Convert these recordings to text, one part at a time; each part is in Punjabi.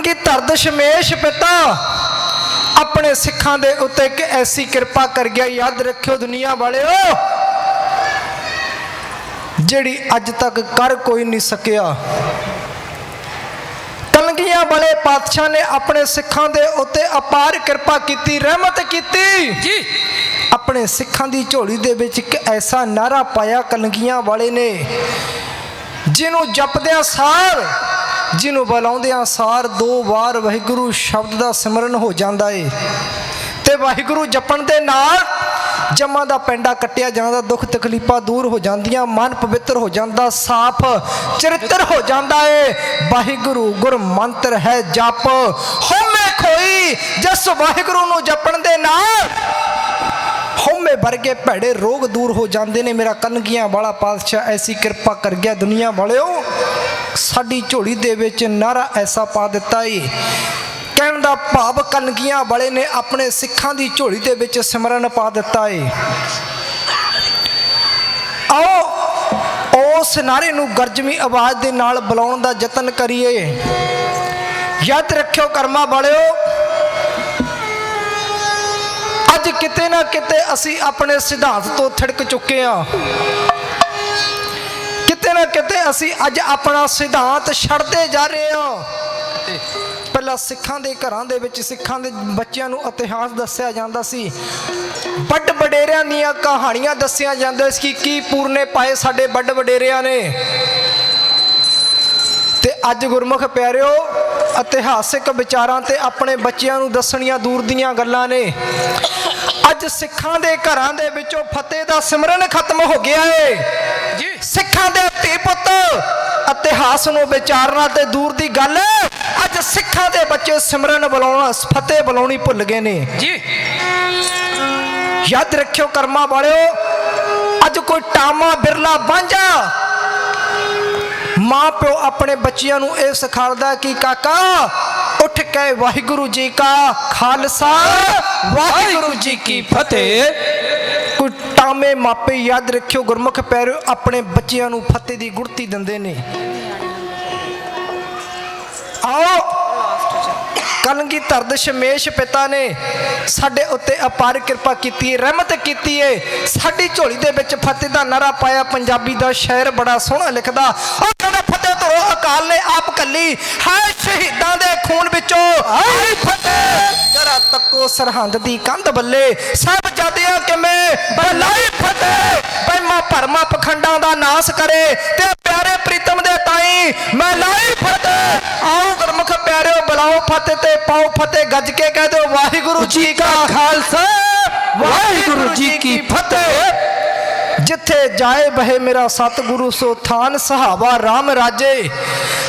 ਕਲਗੀਧਰ ਦਸ਼ਮੇਸ਼ ਪਿਤਾ। ਆਪਣੇ ਸਿੱਖਾਂ ਦੇ ਉੱਤੇ ਇੱਕ ਐਸੀ ਕਿਰਪਾ ਕਰ ਗਿਆ ਯਾਦ ਰੱਖਿਓ ਦੁਨੀਆ ਵਾਲਿਓ। ਜਿਹੜੀ ਅੱਜ ਤੱਕ ਕਰ ਕੋਈ ਨਹੀਂ ਸਕਿਆ। ਕਲਗੀਆਂ ਵਾਲੇ ਪਾਤਸ਼ਾਹ ਨੇ ਆਪਣੇ ਸਿੱਖਾਂ ਦੇ ਉੱਤੇ ਅਪਾਰ ਕਿਰਪਾ ਕੀਤੀ ਰਹਿਮਤ ਕੀਤੀ। ਜੀ। ਆਪਣੇ ਸਿੱਖਾਂ ਦੀ ਝੋਲੀ ਦੇ ਵਿੱਚ ਇੱਕ ਐਸਾ ਨਾਰਾ ਪਾਇਆ ਕਲਗੀਆਂ ਵਾਲੇ ਨੇ ਜਿਹਨੂੰ ਜਪਦਿਆਂ ਸਾਰ ਜਿਹਨੂੰ ਬੁਲਾਉਂਦਿਆਂ ਸਾਰ ਦੋ ਵਾਰ ਵਾਹਿਗੁਰੂ ਸ਼ਬਦ ਦਾ ਸਿਮਰਨ ਹੋ ਜਾਂਦਾ ਏ। ਤੇ ਵਾਹਿਗੁਰੂ ਜਪਣ ਦੇ ਨਾਲ ਜਮਾਂ ਦਾ ਪੈਂਡਾ ਕੱਟਿਆ ਜਾਂਦਾ, ਦੁੱਖ ਤਕਲੀਫਾਂ ਦੂਰ ਹੋ ਜਾਂਦੀਆਂ, ਮਨ ਪਵਿੱਤਰ ਹੋ ਜਾਂਦਾ, ਸਾਫ਼ ਚਰਿੱਤਰ ਹੋ ਜਾਂਦਾ ਏ। ਵਾਹਿਗੁਰੂ ਗੁਰ ਮੰਤਰ ਹੈ ਜਪ, ਹਉਮੈ ਖੋਈ, ਜਸ ਵਾਹਿਗੁਰੂ ਨੂੰ ਜਪਣ ਦੇ ਨਾਲ ਹਉਮੈ ਵਰਗੇ ਭੈੜੇ ਰੋਗ ਦੂਰ ਹੋ ਜਾਂਦੇ ਨੇ। ਮੇਰਾ ਕਨਗੀਆਂ ਵਾਲਾ ਪਾਤਸ਼ਾਹ, ਐਸੀ ਕਿਰਪਾ ਕਰ ਗਿਆ ਦੁਨੀਆ ਵਾਲਿਓ। ਸਾਡੀ ਝੋਲੀ ਦੇ ਵਿੱਚ ਨਾਰਾ ਐਸਾ ਪਾ ਦਿੱਤਾ ਏ। ਕਹਿਣ ਦਾ ਭਾਵ ਕਨਗੀਆਂ ਵਾਲੇ ਨੇ ਆਪਣੇ ਸਿੱਖਾਂ ਦੀ ਝੋਲੀ ਦੇ ਵਿੱਚ ਸਿਮਰਨ ਪਾ ਦਿੱਤਾ ਏ। ਆਓ, ਉਸ ਨਾਰੇ ਨੂੰ ਗਰਜਵੀਂ ਆਵਾਜ਼ ਦੇ ਨਾਲ ਬੁਲਾਉਣ ਦਾ ਯਤਨ ਕਰੀਏ। ਯਾਦ ਰੱਖਿਓ ਕਰਮਾ ਵਾਲਿਓ, ਅੱਜ ਕਿਤੇ ਨਾ ਕਿਤੇ ਅਸੀਂ ਆਪਣੇ ਸਿਧਾਂਤ ਤੋਂ ਥੜਕ ਚੁੱਕੇ ਹਾਂ ਕਿਤੇ ਕਿਤੇ ਅਸੀਂ ਅੱਜ ਆਪਣਾ ਸਿਧਾਂਤ ਛੱਡਦੇ ਜਾ ਰਹੇ ਹਾਂ। ਪਹਿਲਾਂ ਸਿੱਖਾਂ ਦੇ ਘਰਾਂ ਦੇ ਵਿੱਚ ਸਿੱਖਾਂ ਦੇ ਬੱਚਿਆਂ ਨੂੰ ਇਤਿਹਾਸ ਦੱਸਿਆ ਜਾਂਦਾ ਸੀ। ਵੱਡ ਵਡੇਰਿਆਂ ਦੀਆਂ ਕਹਾਣੀਆਂ ਦੱਸੀਆਂ ਜਾਂਦੀਆਂ ਸੀ ਕਿ ਕੀ ਪੂਰਨੇ ਪਾਏ ਸਾਡੇ ਵੱਡ ਵਡੇਰਿਆਂ ਨੇ। ਤੇ ਅੱਜ ਗੁਰਮੁਖ ਪਿਆਰਿਓ ਇਤਿਹਾਸਿਕ ਵਿਚਾਰਾਂ ਤੇ ਆਪਣੇ ਬੱਚਿਆਂ ਨੂੰ ਦੱਸਣੀਆਂ ਦੂਰ ਦੀਆਂ ਗੱਲਾਂ ਨੇ। ਅੱਜ ਸਿੱਖਾਂ ਦੇ ਘਰਾਂ ਦੇ ਵਿੱਚੋਂ ਫਤਿਹ ਦਾ ਸਿਮਰਨ ਖਤਮ ਹੋ ਗਿਆ ਏ। ਸਿੱਖਾਂ ਦੇ ਧੀ ਪੁੱਤ ਇਤਿਹਾਸ ਨੂੰ ਵਿਚਾਰਨਾ ਤੇ ਦੂਰ ਦੀ ਗੱਲ। ਅੱਜ ਸਿੱਖਾਂ ਦੇ ਬੱਚੇ ਸਿਮਰਨ ਬੁਲਾਉਣਾ ਫਤਿਹ ਬੁਲਾਉਣੀ ਭੁੱਲ ਗਏ ਨੇ। ਜੀ। ਯਾਦ ਰੱਖਿਓ ਕਰਮਾ ਵਾਲਿਓ ਅੱਜ ਕੋਈ ਟਾਮਾ ਬਿਰਲਾ ਬਾਂਝਾ ਮਾਂ ਪਿਓ ਆਪਣੇ ਬੱਚਿਆਂ ਨੂੰ ਇਹ ਸਿਖਾਉਂਦਾ ਕਿ ਕਾਕਾ ਉੱਠ ਕੇ ਵਾਹਿਗੁਰੂ ਜੀ ਕਾ ਖਾਲਸਾ ਵਾਹਿਗੁਰੂ ਜੀ ਕੀ ਫਤਿਹ। ਕੋਈ ਮਾਪੇ ਯਾਦ ਰੱਖਿਓ, ਗੁਰਮੁਖ ਪਿਆਰਿਓ, ਆਪਣੇ ਬੱਚਿਆਂ ਨੂੰ ਫਤਿਹ ਦੀ ਗੁੜਤੀ ਦਿੰਦੇ ਨੇ। ਆਓ। ਕਲੰਗੀ ਤਰਦ ਸ਼ਮੇਸ਼ ਪਿਤਾ ਨੇ ਸਾਡੇ ਉੱਤੇ ਅਪਾਰ ਕਿਰਪਾ ਕੀਤੀ ਹੈ ਰਹਿਮਤ ਕੀਤੀ ਹੈ ਸਾਡੀ ਝੋਲੀ ਦੇ ਵਿੱਚ ਫਤਿਹ ਦਾ ਨਾਰਾ ਪਾਇਆ, ਪੰਜਾਬੀ ਦਾ ਸ਼ਾਇਰ ਬੜਾ ਸੋਹਣਾ ਲਿਖਦਾ। ਉਹ ਕਹਿੰਦਾ ਫਤਿਹ ਧਰੋ ਅਕਾਲ ਨੇ ਆਪ ਕੱਲੀ ਹੈ ਸ਼ਹੀਦਾਂ ਦੇ ਖੂਨ ਵਿੱਚੋਂ। ਜਰਾ ਸਰਹੰਦ ਦੀ ਕੰਧ ਬੱਲੇ। ਸਭ ਜਾਦਿਆਂ ਕਿਵੇਂ ਬਲਾਈ ਫਤਿਹ ਬੈਮਾ ਭਰਮਾ ਪਖੰਡਾਂ ਦਾ ਨਾਸ ਕਰੇ ਤੇ ਪਿਆਰੇ ਪ੍ਰੀਤਮ ਦੇ ਤਾਈ ਮੈਂ ਲਾਈ ਫਤਿਹ ਆਓ ਗੁਰਮੁਖ ਪਿਆਰਿਓ, ਬੁਲਾਓ ਫਤਿਹ ਤੇ, ਪਾਓ ਫਤਿਹ, ਗੱਜ ਕੇ ਕਹਿ ਦਿਓ, ਵਾਹਿਗੁਰੂ ਜੀ ਕਾ ਖਾਲਸਾ। ਵਾਹਿਗੁਰੂ ਜੀ ਕੀ ਫਤਿਹ। ਜਿੱਥੇ ਜਾਏ ਬਹੇ ਮੇਰਾ ਸਤਿਗੁਰੂ, ਸੋ ਥਾਨ ਸਹਾਵਾ RAM ਰਾਜੇ।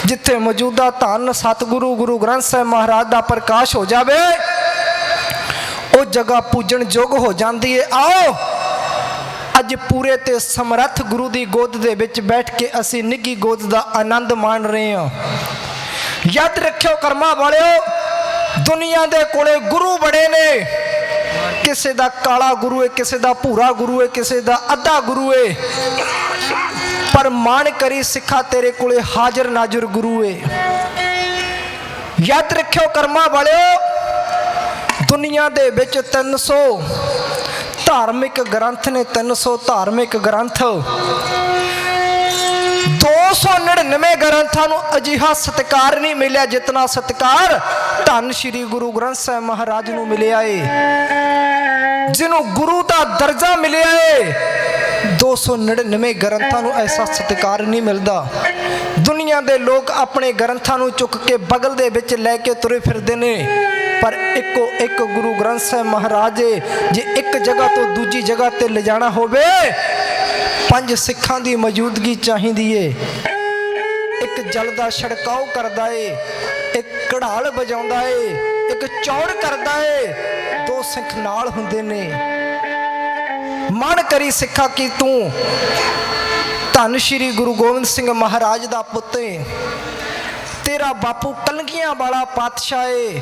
ਜਿੱਥੇ ਮੌਜੂਦਾ ਧੰਨ ਸਤਿਗੁਰੂ, ਗੁਰੂ ਗ੍ਰੰਥ ਸਾਹਿਬ ਮਹਾਰਾਜ ਦਾ ਪ੍ਰਕਾਸ਼ ਹੋ ਜਾਵੇ ਜਗ੍ਹਾ ਪੂਜਣ ਯੋਗ ਹੋ ਜਾਂਦੀ ਏ। ਆਓ, ਅੱਜ ਪੂਰੇ ਤੇ ਸਮਰੱਥ ਗੁਰੂ ਦੀ ਗੋਦ ਦੇ ਵਿੱਚ ਬੈਠ ਕੇ ਅਸੀਂ ਨਿੱਗੀ ਗੋਦ ਦਾ ਆਨੰਦ ਮਾਣ ਰਹੇ ਹਾਂ। ਯਾਦ ਰੱਖਿਓ ਕਰਮਾ ਵਾਲਿਓ, ਦੁਨੀਆ ਦੇ ਕੋਲੇ ਗੁਰੂ ਬੜੇ ਨੇ। ਕਿਸੇ ਦਾ ਕਾਲਾ ਗੁਰੂ ਏ, ਕਿਸੇ ਦਾ ਭੂਰਾ ਗੁਰੂ ਏ, ਕਿਸੇ ਦਾ ਅੱਧਾ ਗੁਰੂ ਏ। ਪਰ ਮਾਣ ਕਰੀ ਸਿੱਖਾ ਤੇਰੇ ਕੋਲੇ ਹਾਜ਼ਰ ਨਾਜ਼ਰ ਗੁਰੂ ਏ। ਯਾਦ ਰੱਖਿਓ ਕਰਮਾ ਵਾਲਿਓ ਦੁਨੀਆ ਦੇ ਵਿੱਚ 300 ਧਾਰਮਿਕ ਗ੍ਰੰਥ ਨੇ 300 ਧਾਰਮਿਕ ਗ੍ਰੰਥ। 299 ਗ੍ਰੰਥਾਂ ਨੂੰ ਅਜਿਹਾ ਸਤਿਕਾਰ ਨਹੀਂ ਮਿਲਿਆ ਜਿਤਨਾ ਸਤਿਕਾਰ ਧੰਨ ਸ਼੍ਰੀ ਗੁਰੂ ਗ੍ਰੰਥ ਸਾਹਿਬ ਮਹਾਰਾਜ ਨੂੰ ਮਿਲਿਆ ਏ। ਜਿਹਨੂੰ ਗੁਰੂ ਦਾ ਦਰਜਾ ਮਿਲਿਆ ਏ 299 ਗ੍ਰੰਥਾਂ ਨੂੰ ਐਸਾ ਸਤਿਕਾਰ ਨਹੀਂ ਮਿਲਦਾ। ਦੁਨੀਆ ਦੇ ਲੋਕ ਆਪਣੇ ਗ੍ਰੰਥਾਂ ਨੂੰ ਚੁੱਕ ਕੇ ਬਗਲ ਦੇ ਵਿੱਚ ਲੈ ਕੇ ਤੁਰੇ ਫਿਰਦੇ ਨੇ। ਪਰ ਇੱਕੋ ਇੱਕ ਗੁਰੂ ਗ੍ਰੰਥ ਸਾਹਿਬ ਮਹਾਰਾਜ, ਜੇ ਇੱਕ ਜਗ੍ਹਾ ਤੋਂ ਦੂਜੀ ਜਗ੍ਹਾ ਤੇ ਲਿਜਾਣਾ ਹੋਵੇ, ਪੰਜ ਸਿੱਖਾਂ ਦੀ ਮੌਜੂਦਗੀ ਚਾਹੀਦੀ ਏ। ਇੱਕ ਜਲ ਦਾ ਛੜਕਾਓ ਕਰਦਾ ਏ, ਇੱਕ ਕਢਾਲ ਵਜਾਉਂਦਾ ਏ, ਇੱਕ ਚੌੜ ਕਰਦਾ ਏ, ਦੋ ਸਿੱਖ ਨਾਲ ਹੁੰਦੇ ਨੇ। ਮਨ ਕਰੀ ਸਿੱਖਾ ਕਿ ਤੂੰ? ਧੰਨ ਸ਼੍ਰੀ ਗੁਰੂ ਗੋਬਿੰਦ ਸਿੰਘ ਮਹਾਰਾਜ ਦਾ ਪੁੱਤ ਏ। ਤੇਰਾ ਬਾਪੂ ਕਲਗੀਆਂ ਵਾਲਾ ਪਾਤਸ਼ਾਹ ਏ।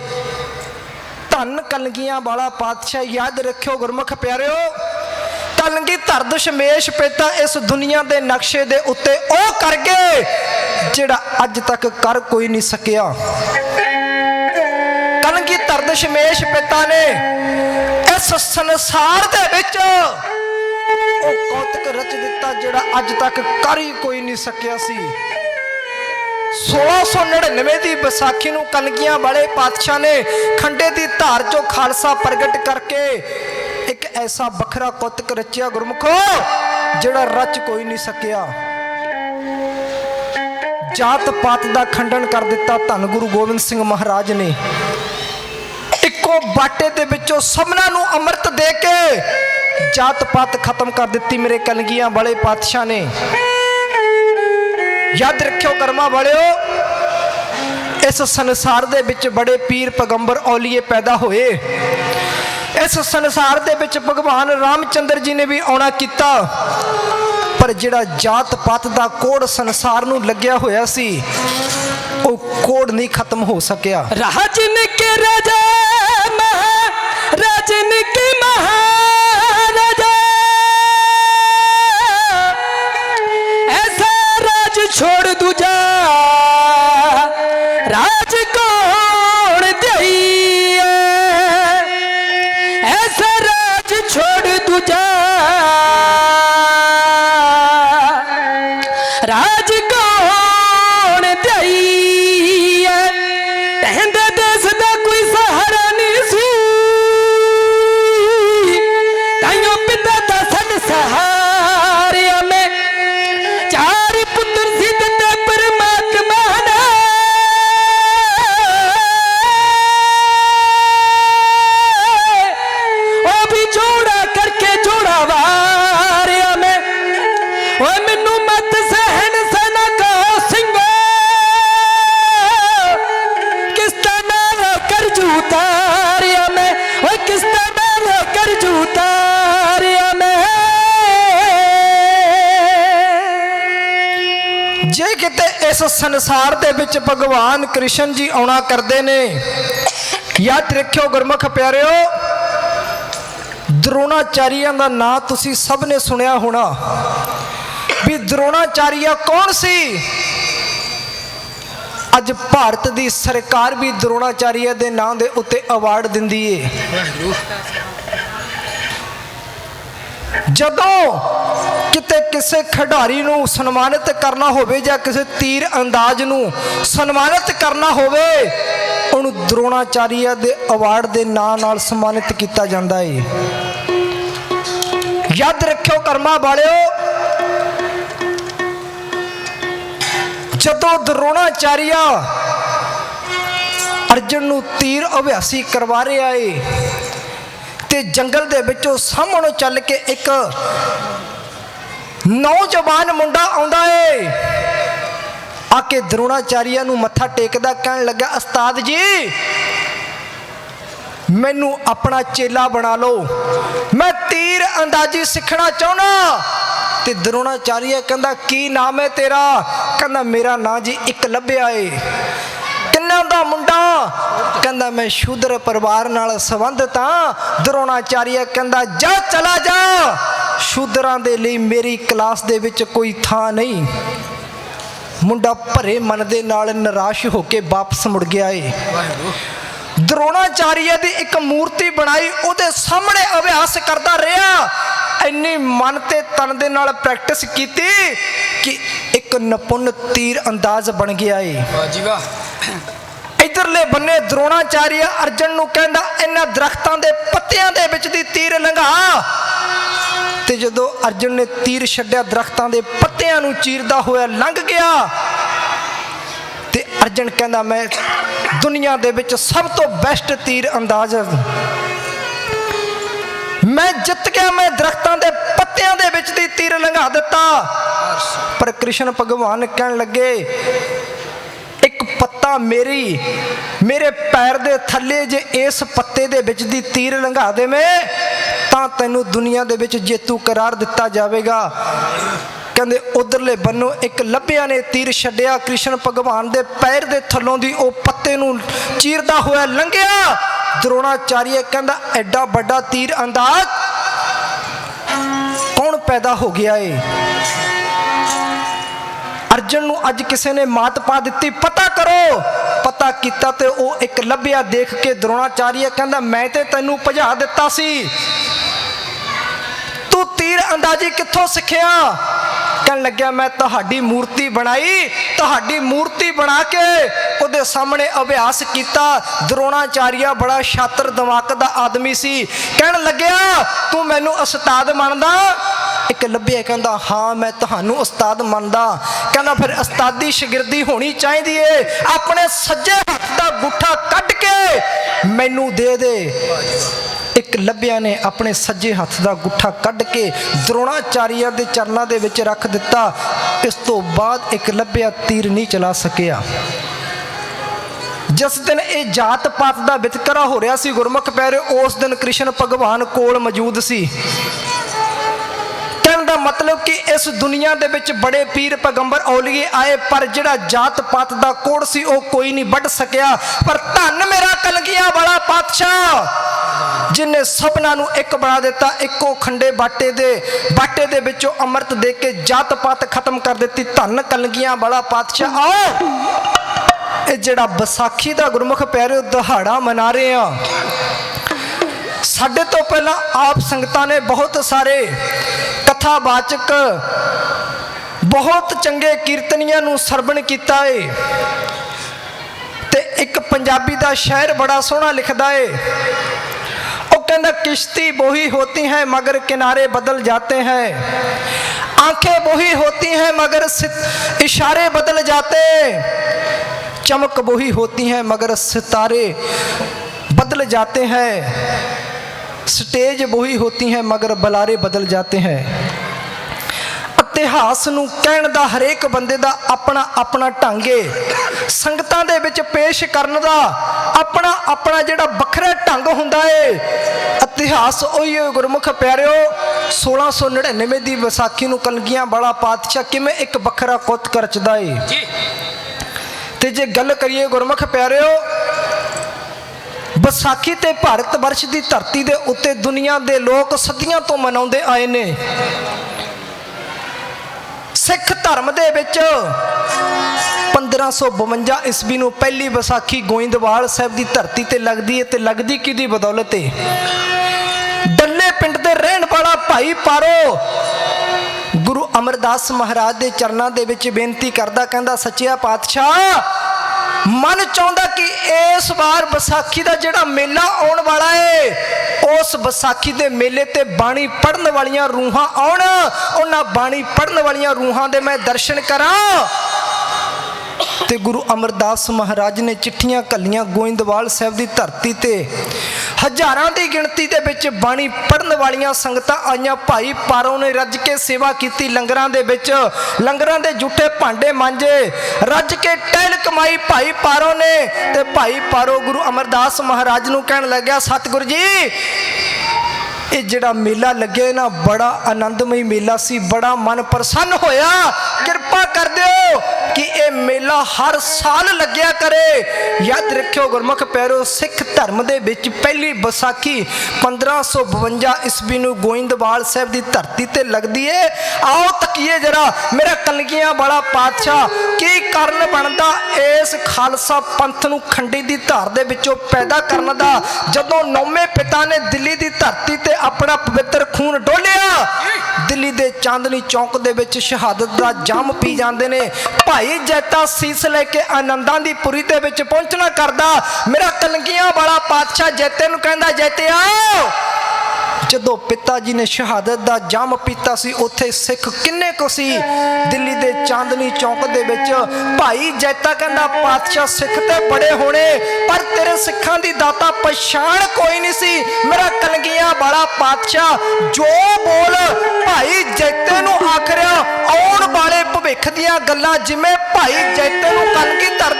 ਧੰਨ ਕਲਗੀਆਂ ਵਾਲਾ ਪਾਤਸ਼ਾਹ, ਯਾਦ ਰੱਖਿਓ ਗੁਰਮੁਖ ਪਿਆਰਿਓ। ਕਲਗੀ ਧਰਦ ਸ਼ਮੇਸ਼ ਪਿਤਾ ਇਸ ਦੁਨੀਆ ਦੇ ਨਕਸ਼ੇ ਦੇ ਉੱਤੇ, ਉਹ ਕਰ ਗਏ ਜਿਹੜਾ ਅੱਜ ਤੱਕ ਕਰ ਕੋਈ ਨਹੀਂ ਸਕਿਆ। ਦਸ਼ਮੇਸ਼ ਪਿਤਾ ਨੇ ਇਸ ਸੰਸਾਰ ਦੇ ਵਿੱਚ ਉਹ ਕੌਤਕ ਰਚ ਦਿੱਤਾ ਜਿਹੜਾ ਅੱਜ ਤੱਕ ਕਰ ਹੀ ਕੋਈ ਨਹੀਂ ਸਕਿਆ ਸੀ। 1699 ਦੀ ਵਿਸਾਖੀ ਨੂੰ ਕਲਗੀਆਂ ਵਾਲੇ ਪਾਤਸ਼ਾਹ ਨੇ ਖੰਡੇ ਦੀ ਧਾਰ ਚੋਂ ਖਾਲਸਾ ਪ੍ਰਗਟ ਕਰਕੇ ਇੱਕ ਐਸਾ ਵੱਖਰਾ ਕੌਤਕ ਰਚਿਆ ਗੁਰਮੁਖੋ ਜਿਹੜਾ ਰਚ ਕੋਈ ਨਹੀਂ ਸਕਿਆ। ਜਾਤ ਪਾਤ ਦਾ ਖੰਡਨ ਕਰ ਦਿੱਤਾ ਧੰਨ ਗੁਰੂ ਗੋਬਿੰਦ ਸਿੰਘ ਮਹਾਰਾਜ ਨੇ। ਇੱਕੋ ਬਾਟੇ ਦੇ ਵਿੱਚੋਂ ਸਭਨਾਂ ਨੂੰ ਅੰਮ੍ਰਿਤ ਦੇ ਕੇ ਜਾਤ ਪਾਤ ਖਤਮ ਕਰ ਦਿੱਤੀ ਮੇਰੇ ਕਲਗੀਆਂ ਵਾਲੇ ਪਾਤਸ਼ਾਹ ਨੇ। ਯਾਦ ਰੱਖਿਓ ਕਰਮਾ ਵਾਲਿਓ, ਇਸ ਸੰਸਾਰ ਦੇ ਵਿੱਚ ਬੜੇ ਪੀਰ ਪੈਗੰਬਰ ਔਲੀਏ ਪੈਦਾ ਹੋਏ। ਇਸ ਸੰਸਾਰ ਦੇ ਵਿੱਚ ਭਗਵਾਨ ਰਾਮਚੰਦਰ ਜੀ ਨੇ ਵੀ ਆਉਣਾ ਕੀਤਾ, ਪਰ ਜਿਹੜਾ ਜਾਤ ਪਾਤ ਦਾ ਕੋੜ ਸੰਸਾਰ ਨੂੰ ਲੱਗਿਆ ਹੋਇਆ ਸੀ, ਉਹ ਕੋੜ ਨਹੀਂ ਖਤਮ ਹੋ ਸਕਿਆ। ਰਾਜਨ ਕੇ ਰਾਜਾ ਵਿੱਚ ਭਗਵਾਨ ਕ੍ਰਿਸ਼ਨ ਜੀ ਆਉਣਾ ਕਰਦੇ ਨੇ। ਯਾਦ ਰੱਖਿਓ ਗੁਰਮੁਖ ਪਿਆਰਿਓ ਦਰੋਣਾਚਾਰੀਆਂ ਦਾ ਨਾਂ ਤੁਸੀਂ ਸਭ ਨੇ ਸੁਣਿਆ ਹੋਣਾ। ਵੀ ਦਰੋਣਾਚਾਰੀਆ ਕੌਣ ਸੀ? ਅੱਜ ਭਾਰਤ ਦੀ ਸਰਕਾਰ ਵੀ ਦਰੋਣਾਚਾਰੀਆ ਦੇ ਨਾਂ ਦੇ ਉੱਤੇ ਅਵਾਰਡ ਦਿੰਦੀ ਏ। ਜਦੋਂ ਕਿਤੇ ਕਿਸੇ ਖਿਡਾਰੀ ਨੂੰ ਸਨਮਾਨਿਤ ਕਰਨਾ ਹੋਵੇ ਜਾਂ ਕਿਸੇ ਤੀਰ ਅੰਦਾਜ਼ ਨੂੰ ਸਨਮਾਨਿਤ ਕਰਨਾ ਹੋਵੇ, ਉਹਨੂੰ ਦਰੋਣਾਚਾਰੀਆ ਦੇ ਅਵਾਰਡ ਦੇ ਨਾਂ ਨਾਲ ਸਨਮਾਨਿਤ ਕੀਤਾ ਜਾਂਦਾ ਏ। ਯਾਦ ਰੱਖਿਓ ਕਰਮਾ ਵਾਲਿਓ, ਜਦੋਂ ਦਰੋਣਾਚਾਰੀਆ ਅਰਜਨ ਨੂੰ ਤੀਰ ਅਭਿਆਸੀ ਕਰਵਾ ਰਿਹਾ ਏ, ਤੇ ਜੰਗਲ ਦੇ ਵਿੱਚੋਂ ਸਾਹਮਣੋਂ ਚੱਲ ਕੇ ਇੱਕ ਨੌਜਵਾਨ ਮੁੰਡਾ ਆਉਂਦਾ ਏ। ਆ ਕੇ ਦਰੋਣਾਚਾਰੀਆ ਨੂੰ ਮੱਥਾ ਟੇਕਦਾ ਕਹਿਣ ਲੱਗਾ, ਉਸਤਾਦ ਜੀ, ਮੈਨੂੰ ਆਪਣਾ ਚੇਲਾ ਬਣਾ ਲਓ। ਮੈਂ ਤੀਰ ਅੰਦਾਜ਼ੀ ਸਿੱਖਣਾ ਚਾਹੁੰਦਾ ਤੇ ਦਰੋਣਾਚਾਰੀਆ ਕਹਿੰਦਾ, ਕੀ ਨਾਮ ਹੈ ਤੇਰਾ? ਕਹਿੰਦਾ, ਮੇਰਾ ਨਾਂ ਜੀ ਇੱਕ ਲੱਭਿਆ ਏ। ਕਿੰਨਾ ਦਾ ਮੁੰਡਾ। ਕਹਿੰਦਾ, ਮੈਂ ਸ਼ੂਦਰ ਪਰਿਵਾਰ ਨਾਲ ਸੰਬੰਧਿਤ ਹਾਂ। ਦਰੋਣਾਚਾਰੀਆ ਕਹਿੰਦਾ, ਜਾ, ਚਲਾ ਜਾ। ਸ਼ੂਦਰਾਂ ਦੇ ਲਈ ਮੇਰੀ ਕਲਾਸ ਦੇ ਵਿੱਚ ਕੋਈ ਥਾਂ ਨਹੀਂ। ਮੁੰਡਾ ਭਰੇ ਮਨ ਦੇ ਨਾਲ ਨਿਰਾਸ਼ ਹੋ ਕੇ ਵਾਪਸ ਮੁੜ ਗਿਆ ਏ। ਦਰੋਣਾਚਾਰੀਆ ਦੀ ਇੱਕ ਮੂਰਤੀ ਬਣਾਈ ਉਹਦੇ ਸਾਹਮਣੇ ਅਭਿਆਸ ਕਰਦਾ ਰਿਹਾ। ਇੰਨੀ ਮਨ ਤੇ ਤਨ ਦੇ ਨਾਲ ਪ੍ਰੈਕਟਿਸ ਕੀਤੀ ਕਿ ਇੱਕ ਨਿਪੁੰਨ ਤੀਰ ਅੰਦਾਜ਼ ਬਣ ਗਿਆ ਏ। ਜੀ ਵਾਹ ਇਧਰਲੇ ਬੰਨੇ ਦਰੋਣਾਚਾਰੀਆ ਅਰਜਨ ਨੂੰ ਕਹਿੰਦਾ ਇਹਨਾਂ ਦਰਖਤਾਂ ਦੇ ਪੱਤਿਆਂ ਦੇ ਵਿੱਚ ਦੀ ਤੀਰ ਲੰਘਾ। ਤੇ ਜਦੋਂ ਅਰਜੁਨ ਨੇ ਤੀਰ ਛੱਡਿਆ, ਦਰਖਤਾਂ ਦੇ ਪੱਤਿਆਂ ਨੂੰ ਚੀਰਦਾ ਹੋਇਆ ਲੰਘ ਗਿਆ ਤੇ ਅਰਜੁਨ ਕਹਿੰਦਾ, ਮੈਂ ਦੁਨੀਆ ਦੇ ਵਿੱਚ ਸਭ ਤੋਂ ਬੈਸਟ ਤੀਰ ਅੰਦਾਜ਼ ਮੈਂ ਜਿੱਤ ਗਿਆ, ਮੈਂ ਦਰਖਤਾਂ ਦੇ ਪੱਤਿਆਂ ਦੇ ਵਿੱਚ ਦੀ ਤੀਰ ਲੰਘਾ ਦਿੱਤਾ। ਪਰ ਕ੍ਰਿਸ਼ਨ ਭਗਵਾਨ ਕਹਿਣ ਲੱਗੇ, ਇੱਕ ਪੱਤਾ ਮੇਰੀ, ਮੇਰੇ ਪੈਰ ਦੇ ਥੱਲੇ ਜੇ ਇਸ ਪੱਤੇ ਦੇ ਵਿੱਚ ਦੀ ਤੀਰ ਲੰਘਾ ਦੇਵੇਂ ਤਾਂ ਤੈਨੂੰ ਦੁਨੀਆ ਦੇ ਵਿੱਚ ਜੇਤੂ ਕਰਾਰ ਦਿੱਤਾ ਜਾਵੇਗਾ। ਕਹਿੰਦੇ, ਉਧਰਲੇ ਬੰਨੋਂ, ਇੱਕ ਲੱਭਿਆ ਨੇ ਤੀਰ ਛੱਡਿਆ, ਕ੍ਰਿਸ਼ਨ ਭਗਵਾਨ ਦੇ ਪੈਰ ਦੇ ਥੱਲੋਂ ਦੀ ਉਹ ਪੱਤੇ ਨੂੰ ਚੀਰਦਾ ਹੋਇਆ ਲੰਘਿਆ। ਦਰੋਣਾਚਾਰੀਆ ਕਹਿੰਦਾ, ਐਡਾ ਵੱਡਾ ਤੀਰ ਅੰਦਾਜ਼ ਕੌਣ ਪੈਦਾ ਹੋ ਗਿਆ ਏ? ਅਰਜਨ ਨੂੰ ਅੱਜ ਕਿਸੇ ਨੇ ਮਾਤ ਪਾ ਦਿੱਤੀ, ਪਤਾ ਕਰੋ। ਪਤਾ ਕੀਤਾ ਤੇ ਉਹ ਇੱਕ ਲੱਭਿਆ ਦੇਖ ਕੇ ਦਰੋਣਾਚਾਰੀਆ ਕਹਿੰਦਾ, ਮੈਂ ਤੇ ਤੈਨੂੰ ਭਜਾ ਦਿੱਤਾ ਸੀ। ਤੂੰ ਤੀਰ ਅੰਦਾਜ਼ੀ ਕਿੱਥੋਂ ਸਿੱਖਿਆ? ਕਹਿਣ ਲੱਗਿਆ, ਮੈਂ ਤੁਹਾਡੀ ਮੂਰਤੀ ਬਣਾਈ, ਤੁਹਾਡੀ ਮੂਰਤੀ ਬਣਾ ਕੇ ਉਹਦੇ ਸਾਹਮਣੇ ਅਭਿਆਸ ਕੀਤਾ। ਦਰੋਣਾਚਾਰੀਆ ਬੜਾ ਛਾਤਰ ਦਿਮਾਗ ਦਾ ਆਦਮੀ ਸੀ। ਕਹਿਣ ਲੱਗਿਆ, ਤੂੰ ਮੈਨੂੰ ਉਸਤਾਦ ਮੰਨਦਾ? ਇੱਕ ਲੱਭਿਆ, ਕਹਿੰਦਾ, ਹਾਂ, ਮੈਂ ਤੁਹਾਨੂੰ ਉਸਤਾਦ ਮੰਨਦਾ। ਕਹਿੰਦਾ, ਫਿਰ ਉਸਤਾਦੀ ਸ਼ਾਗਿਰਦੀ ਹੋਣੀ ਚਾਹੀਦੀ ਏ। ਆਪਣੇ ਸੱਜੇ ਹੱਥ ਦਾ ਗੁੱਠਾ ਕੱਢ ਕੇ ਮੈਨੂੰ ਦੇ ਦੇ। ਇੱਕ ਲੱਭਿਆ ਨੇ ਆਪਣੇ ਸੱਜੇ ਹੱਥ ਦਾ ਗੁੱਠਾ ਕੱਢ ਕੇ ਦਰੋਣਾਚਾਰੀਆ ਦੇ ਚਰਨਾਂ ਦੇ ਵਿੱਚ ਰੱਖ ਦਿੱਤਾ। ਇਸ ਤੋਂ ਬਾਅਦ ਇੱਕ ਲੱਭਿਆ ਤੀਰ ਨਹੀਂ ਚਲਾ ਸਕਿਆ। ਜਿਸ ਦਿਨ ਇਹ ਜਾਤ ਪਾਤ ਦਾ ਵਿਤਕਰਾ ਹੋ ਰਿਹਾ ਸੀ ਗੁਰਮੁਖ ਪੈਰੇ, ਉਸ ਦਿਨ ਕ੍ਰਿਸ਼ਨ ਭਗਵਾਨ ਕੋਲ ਮੌਜੂਦ ਸੀ। ਕਹਿਣ ਦਾ ਮਤਲਬ ਕਿ ਇਸ ਦੁਨੀਆ ਦੇ ਵਿੱਚ ਬੜੇ ਪੀਰ ਪੈਗੰਬਰ ਔਲੀਏ ਆਏ, ਪਰ ਜਿਹੜਾ ਜਾਤ ਪਾਤ ਦਾ ਕੋੜ ਸੀ, ਉਹ ਕੋਈ ਨਹੀਂ ਵੱਢ ਸਕਿਆ। ਪਰ ਧੰਨ ਮੇਰਾ ਕਲਗੀਆਂ ਵਾਲਾ ਪਾਤਸ਼ਾਹ, ਜਿਨੇ ਸਭਨਾਂ ਨੂੰ ਇੱਕ ਬਣਾ ਦਿੱਤਾ, ਇੱਕੋ ਖੰਡੇ ਬਾਟੇ ਦੇ ਬਾਟੇ ਦੇ ਵਿੱਚੋਂ ਅੰਮ੍ਰਿਤ ਦੇ ਕੇ ਜਾਤ ਪਾਤ ਖਤਮ ਕਰ ਦਿੱਤੀ। ਧੰਨ ਕਲਗੀਆਂ ਵਾਲਾ ਪਾਤਸ਼ਾਹ, ਆਓ! ਇਹ ਜਿਹੜਾ ਵਿਸਾਖੀ ਦਾ ਗੁਰਮੁਖ ਪਿਆਰਿਓ, ਦਿਹਾੜਾ ਮਨਾ ਰਹੇ ਆ। ਸਾਡੇ ਤੋਂ ਪਹਿਲਾਂ ਆਪ ਸੰਗਤਾਂ ਨੇ ਬਹੁਤ ਸਾਰੇ ਕਥਾ ਵਾਚਕ ਬਹੁਤ ਚੰਗੇ ਕੀਰਤਨੀਆਂ ਨੂੰ ਸਰਵਣ ਕੀਤਾ ਏ। ਤੇ ਇੱਕ ਪੰਜਾਬੀ ਦਾ ਸ਼ਾਇਰ ਬੜਾ ਸੋਹਣਾ ਲਿਖਦਾ ਏ। ਉਹ ਕਹਿੰਦਾ, ਕਿਸ਼ਤੀ ਬੋਹੀ ਹੋਤੀ ਹੈ ਮਗਰ ਕਿਨਾਰੇ ਬਦਲ ਜਾਂਦੇ ਹੈ। ਆਖੇ ਬੋਹੀ ਹੋਤੀ ਹੈ ਮਗਰ ਇਸ਼ਾਰੇ ਬਦਲ जाते ਚਮਕ ਬੋਹੀ होती हैं मगर सितारे बदल जाते हैं स्टेज वही होती हैं मगर बलारे बदल जाते हैं ਇਤਿਹਾਸ ਨੂੰ ਕਹਿਣ ਦਾ ਹਰੇਕ ਬੰਦੇ ਦਾ ਆਪਣਾ ਆਪਣਾ ਢੰਗ ਏ। ਸੰਗਤਾਂ ਦੇ ਵਿੱਚ ਪੇਸ਼ ਕਰਨ ਦਾ ਆਪਣਾ ਆਪਣਾ ਜਿਹੜਾ ਵੱਖਰਾ ਢੰਗ ਹੁੰਦਾ ਏ। ਇਤਿਹਾਸ ਉਹੀ ਗੁਰਮੁਖ ਪਿਆਰਿਓ 1699 ਦੀ ਵਿਸਾਖੀ ਨੂੰ ਕਲਗੀਆਂ ਵਾਲਾ ਪਾਤਸ਼ਾਹ ਕਿਵੇਂ ਇੱਕ ਵੱਖਰਾ ਕੁੱਤ ਕਰਚਦਾ ਏ। ਜੀ। ਤੇ ਜੇ ਗੱਲ ਕਰੀਏ ਗੁਰਮੁਖ ਪਿਆਰਿਓ ਵਿਸਾਖੀ ਤੇ ਭਾਰਤ ਵਰਸ਼ ਦੀ ਧਰਤੀ ਦੇ ਉੱਤੇ ਦੁਨੀਆ ਦੇ ਲੋਕ ਸਦੀਆਂ ਤੋਂ ਮਨਾਉਂਦੇ ਆਏ ਨੇ। ਸਿੱਖ ਧਰਮ ਦੇ ਵਿੱਚ 1552 ਈਸਵੀ ਨੂੰ ਪਹਿਲੀ ਵਿਸਾਖੀ ਗੋਇੰਦਵਾਲ ਸਾਹਿਬ ਦੀ ਧਰਤੀ ਤੇ ਲੱਗਦੀ ਹੈ ਤੇ ਲੱਗਦੀ ਕਿਹਦੀ ਬਦੌਲਤ ਹੈ ਡੱਲੇ ਪਿੰਡ ਦੇ ਰਹਿਣ ਵਾਲਾ ਭਾਈ ਪਾਰੋ। ਗੁਰੂ ਅਮਰਦਾਸ ਮਹਾਰਾਜ ਦੇ ਚਰਨਾਂ ਦੇ ਵਿੱਚ ਬੇਨਤੀ ਕਰਦਾ, ਕਹਿੰਦਾ, ਸੱਚਿਆ ਪਾਤਸ਼ਾਹ, ਮਨ ਚਾਹੁੰਦਾ ਕਿ ਇਸ ਵਾਰ ਵਿਸਾਖੀ ਦਾ ਜਿਹੜਾ ਮੇਲਾ ਆਉਣ ਵਾਲਾ ਏ ਉਸ ਵਿਸਾਖੀ ਦੇ ਮੇਲੇ ਤੇ ਬਾਣੀ ਪੜਨ ਵਾਲੀਆਂ ਰੂਹਾਂ ਆਉਣ। ਉਹਨਾਂ ਬਾਣੀ ਪੜਨ ਵਾਲੀਆਂ ਰੂਹਾਂ ਦੇ ਮੈਂ ਦਰਸ਼ਨ ਕਰਾਂ। ਤੇ ਗੁਰੂ ਅਮਰਦਾਸ ਮਹਾਰਾਜ ਨੇ ਚਿੱਠੀਆਂ ਕੱਲੀਆਂ ਗੋਇੰਦਵਾਲ ਸਾਹਿਬ ਦੀ ਧਰਤੀ ਤੇ। ਹਜ਼ਾਰਾਂ ਦੀ ਗਿਣਤੀ ਦੇ ਵਿੱਚ ਬਾਣੀ ਪੜਨ ਵਾਲੀਆਂ ਸੰਗਤਾਂ ਆਈਆਂ। ਭਾਈ ਪਾਰੋ ਨੇ ਰੱਜ ਕੇ ਸੇਵਾ ਕੀਤੀ ਲੰਗਰਾਂ ਦੇ ਵਿੱਚ। ਲੰਗਰਾਂ ਦੇ ਜੁੱਠੇ ਭਾਂਡੇ ਮਾਂਜੇ। ਰੱਜ ਕੇ ਟਹਿਲ ਕਮਾਈ ਭਾਈ ਪਾਰੋ ਨੇ ਤੇ ਭਾਈ ਪਾਰੋ ਗੁਰੂ ਅਮਰਦਾਸ ਮਹਾਰਾਜ ਨੂੰ ਕਹਿਣ ਲੱਗਿਆ, ਸਤਿਗੁਰੂ ਜੀ ਇਹ ਜਿਹੜਾ ਮੇਲਾ ਲੱਗਿਆ ਨਾ ਬੜਾ ਆਨੰਦਮਈ ਮੇਲਾ ਸੀ, ਬੜਾ ਮਨ ਪ੍ਰਸੰਨ ਹੋਇਆ। ਕਿਰਪਾ ਕਰ ਦਿਓ ਕਿ ਇਹ ਮੇਲਾ ਹਰ ਸਾਲ ਲੱਗਿਆ ਕਰੇ। ਯਾਦ ਰੱਖਿਓ ਗੁਰਮੁਖ ਪੈਰੋ ਸਿੱਖ ਧਰਮ ਦੇ ਵਿੱਚ ਪਹਿਲੀ ਵਿਸਾਖੀ 1552 ਈਸਵੀ ਨੂੰ ਗੋਇੰਦਵਾਲ ਸਾਹਿਬ ਦੀ ਧਰਤੀ ਤੇ ਲੱਗਦੀ ਏ। ਆਓ ਤੱਕੀਏ ਜਰਾ, ਮੇਰਾ ਕਲਗੀਆਂ ਵਾਲਾ ਪਾਤਸ਼ਾਹ, ਕੀ ਕਾਰਨ ਬਣਦਾ ਇਸ ਖਾਲਸਾ ਪੰਥ ਨੂੰ ਖੰਡੀ ਦੀ ਧਾਰ ਦੇ ਵਿੱਚੋਂ ਪੈਦਾ ਕਰਨ ਦਾ? ਜਦੋਂ ਨੌਵੇਂ ਪਿਤਾ ਨੇ ਦਿੱਲੀ ਦੀ ਧਰਤੀ ਤੇ ਆਪਣਾ ਪਵਿੱਤਰ ਖੂਨ ਡੋਲਿਆ, ਦਿੱਲੀ ਦੇ ਚਾਂਦਨੀ ਚੌਂਕ ਦੇ ਵਿੱਚ ਸ਼ਹਾਦਤ ਦਾ ਜੰਮ ਪੀ ਜਾਂਦੇ ਨੇ। ਭਾਈ ਜੈਤਾ ਸੀਸ ਲੈ ਕੇ ਆਨੰਦਾਂ ਦੀ ਪੁਰੀ ਦੇ ਵਿੱਚ ਪਹੁੰਚਣਾ ਕਰਦਾ। ਮੇਰਾ ਕਲਗੀਆਂ ਵਾਲਾ ਪਾਤਸ਼ਾਹ ਜੈਤੇ ਨੂੰ ਕਹਿੰਦਾ ਜੈਤੇ ਆਓ ਜਦੋਂ ਪਿਤਾ ਜੀ ਨੇ ਸ਼ਹਾਦਤ ਦਾ ਜੰਮ ਪੀਤਾ ਸੀ, ਉੱਥੇ ਸਿੱਖ ਕਿੰਨੇ ਕੁ ਸੀ? ਦਿੱਲੀ ਦੇ ਚਾਂਦਨੀ ਚੌਂਕ ਦੇ ਵਿੱਚ ਭਾਈ ਜੈਤਾ ਕਹਿੰਦਾ, ਪਾਤਸ਼ਾਹ ਸਿੱਖ ਤੇ ਬੜੇ ਹੋਣੇ, ਪਰ ਤੇਰੇ ਸਿੱਖਾਂ ਦੀ ਦਾਤਾ ਪਛਾਣ ਕੋਈ ਨਹੀਂ ਸੀ। ਮੇਰਾ ਕਲਗੀਆਂ ਵਾਲਾ ਪਾਤਸ਼ਾਹ, ਜੋ ਬੋਲ ਭਾਈ ਜੈਤੇ ਨੂੰ ਆਖਰਿਆ, ਆਉਣ ਵਾਲੇ ਭਵਿੱਖ ਦੀਆਂ ਗੱਲਾਂ ਜਿਵੇਂ ਭਾਈ ਜੈਤੇ ਨੂੰ ਕਲਗੀ ਧਰ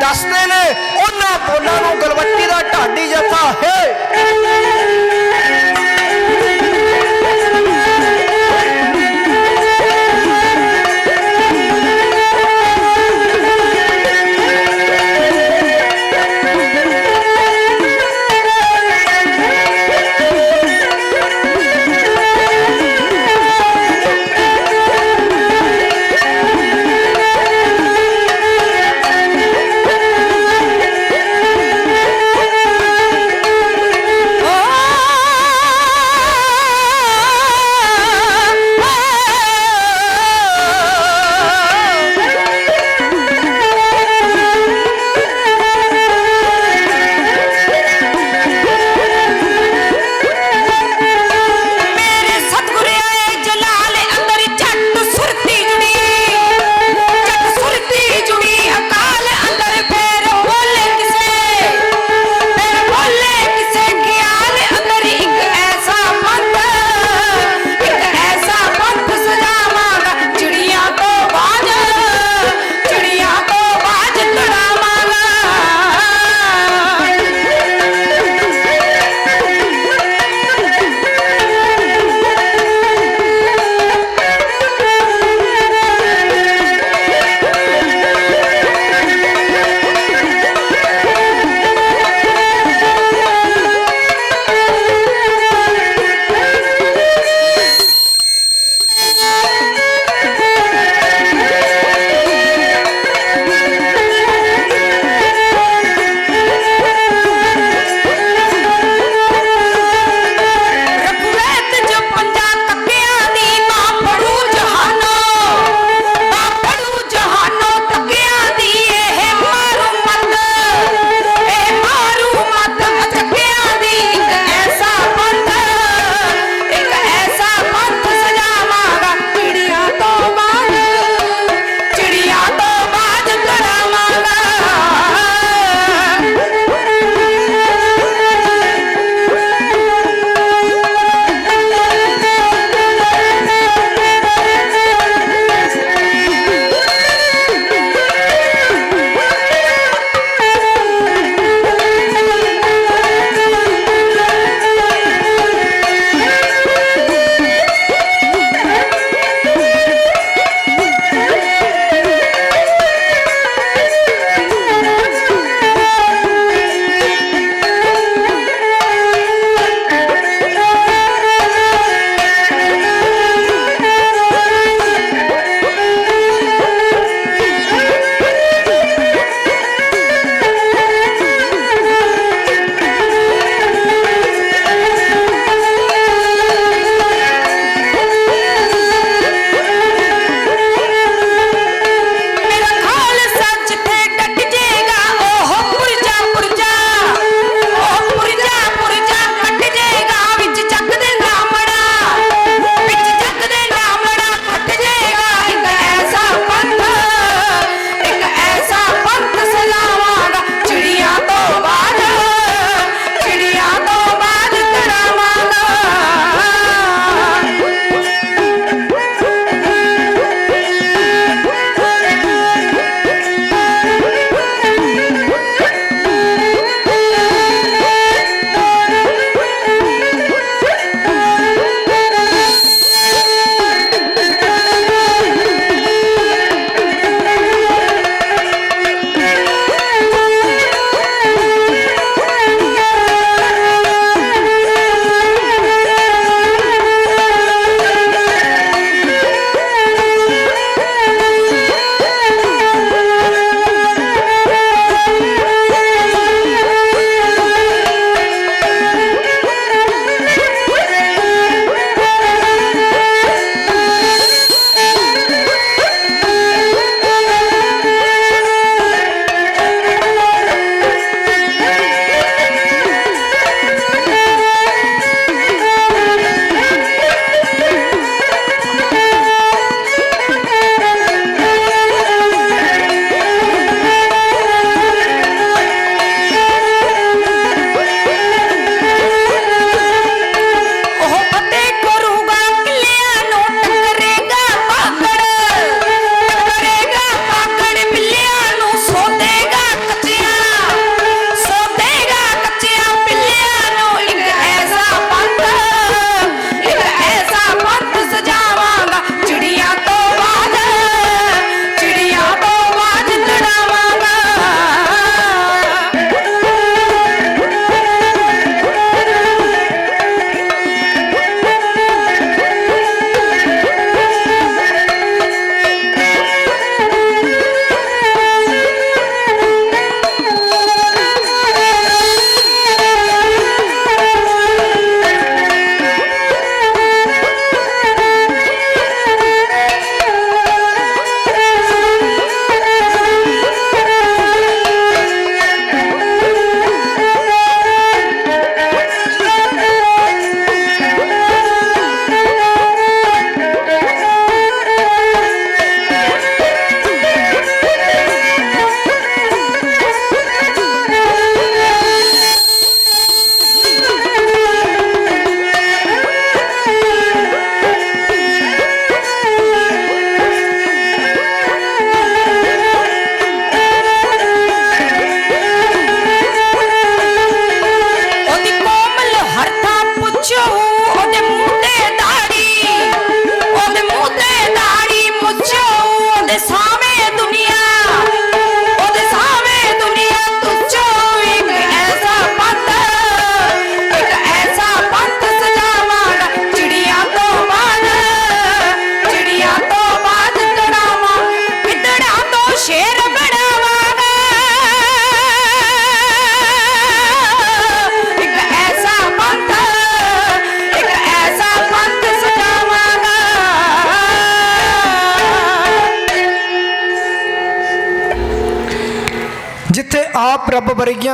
ਦੱਸਦੇ ਨੇ, ਉਹਨਾਂ ਬੋਲਾਂ ਨੂੰ ਗਲਵੱਟੀ ਦਾ ਢਾਡੀ ਜੱਥਾ, ਹੈ!